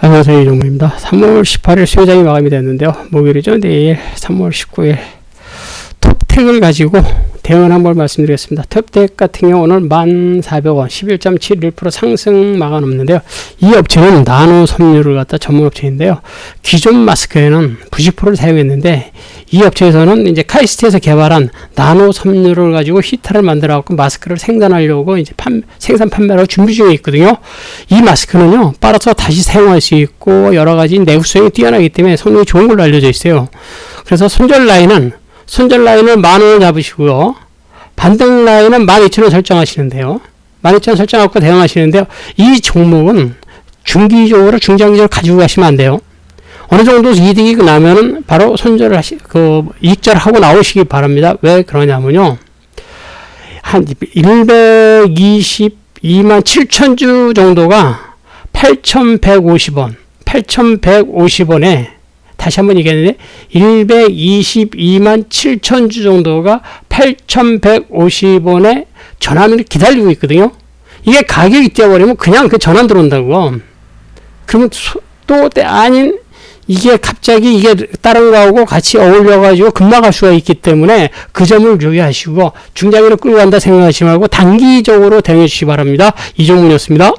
안녕하세요 이종무입니다. 3월 18일 수요장이 마감이 됐는데요. 목요일이죠. 내일 3월 19일 톱텍을 가지고 대응 한번 말씀드리겠습니다. 톱텍 같은 경우는 1,400원 11.71% 상승 막아 놓는데요. 이 업체는 나노 섬유를 갖다 전문 업체인데요. 기존 마스크에는 90%를 사용했는데 이 업체에서는 이제 카이스트에서 개발한 나노 섬유를 가지고 히터를 만들어 갖고 마스크를 생산하려고 이제 판, 생산 판매를 준비 중에 있거든요. 이 마스크는요. 빨아서 다시 사용할 수 있고 여러 가지 내구성이 뛰어나기 때문에 성능이 좋은 걸로 알려져 있어요. 그래서 손절 라인은 손절 라인을 만 원을 잡으시고요. 반등 라인은 12,000원 설정하시는데요. 12,000원 설정하고 대응하시는데요. 이 종목은 중기적으로 중장기적으로 가지고 가시면 안 돼요. 어느 정도 이득이 나면은 바로 손절을 하시, 그, 이익절을 하고 나오시기 바랍니다. 왜 그러냐면요. 한 122만 7천 주 정도가 8,150원, 8,150원에 다시 한번 얘기했는데 122만 7천 주 정도가 8,150원에 전환을 기다리고 있거든요. 이게 가격이 뛰어버리면 그냥 그 전환 들어온다고. 그러면 소- 또때 아닌 이게 갑자기 이게 다른 거하고 같이 어울려가지고 갈 수가 있기 때문에 그 점을 유의하시고 중장기로 끌고 간다 생각하지 말고 단기적으로 대응해 주시기 바랍니다. 이종문이었습니다.